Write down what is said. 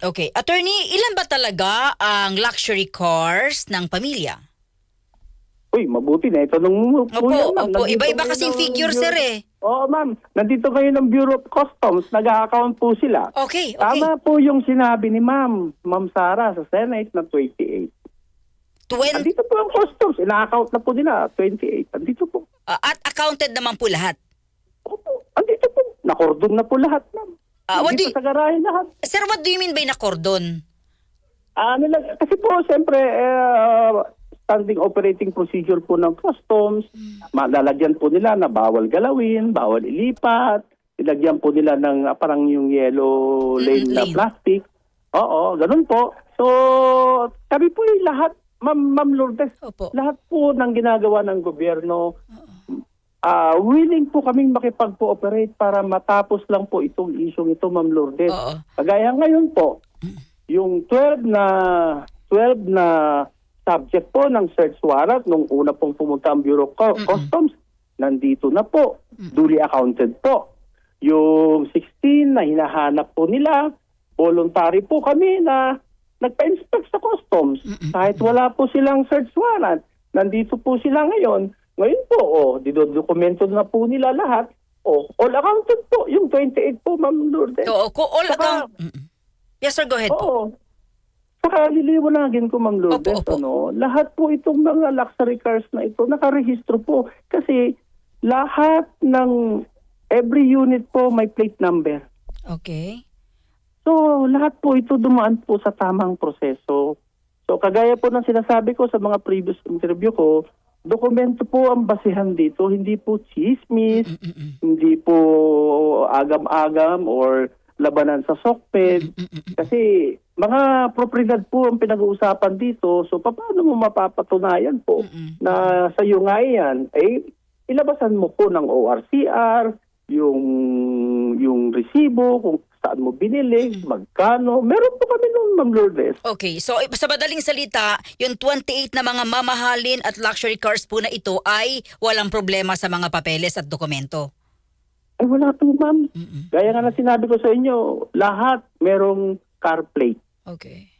Okay. Attorney, ilan ba talaga ang luxury cars ng pamilya? Uy, mabuti na ito nung Opo, opo. Iba-iba kasing figure, sir eh. Oo, ma'am. Nandito kayo ng Bureau of Customs. Nag-account po sila. Okay, okay. Tama po yung sinabi ni ma'am, ma'am Sara, sa Senate na 28. 20, Andito po ang customs. Ina-account na po nila, 28. Andito po. ah, at accounted naman po lahat. Opo, andito po. Nakordon na po lahat, ma'am. Ah, what do you- sa garahe lahat. Sir, what do you mean by na cordon? Ah, nila, kasi po, siyempre, eh, standing operating procedure po ng customs, malalagyan po nila na bawal galawin, bawal ilipat, ilagyan po nila ng ah, parang yung yellow Mm, lane na lane. plastic. Oo, ganun po. So, sabi po eh, lahat, Ma'am, Ma'am Lourdes, Opo. lahat po ng ginagawa ng gobyerno, ah willing po kaming makipag-cooperate para matapos lang po itong isyong ito, Ma'am Lourdes. Oo. Kagaya ngayon po, yung 12 na 12 na subject po ng search warrant nung una pong pumunta ang Bureau of Co- Customs, nandito na po. Duly accounted po. Yung 16 na hinahanap po nila, voluntary po kami na nagpa-inspect sa customs. Kahit wala po silang search warrant, nandito po sila ngayon. Ngayon po, oh, didodokumento na po nila lahat. Oh, all accounted po. Yung 28 po, Ma'am Lourdes. Oo, ko all Saka- account. Mm-mm. Yes, sir, go ahead po. Oo. Saka liliwanagin ko, Ma'am Lourdes, Opo, opo. ano, lahat po itong mga luxury cars na ito, nakarehistro po. Kasi lahat ng every unit po may plate number. Okay. So, lahat po ito dumaan po sa tamang proseso. So, kagaya po ng sinasabi ko sa mga previous interview ko, dokumento po ang basihan dito, hindi po chismis, Mm-mm. hindi po agam-agam or labanan sa sokped. Kasi mga propriedad po ang pinag-uusapan dito. So paano mo mapapatunayan po na sa iyo nga yan? Eh, ilabasan mo po ng ORCR, yung yung resibo, kung saan mo binili, magkano. Meron po kami noon, Ma'am Lourdes. Okay, so eh, sa madaling salita, yung 28 na mga mamahalin at luxury cars po na ito ay walang problema sa mga papeles at dokumento. Ay wala po, ma'am. Mm-mm. Gaya nga na sinabi ko sa inyo, lahat merong car plate. Okay.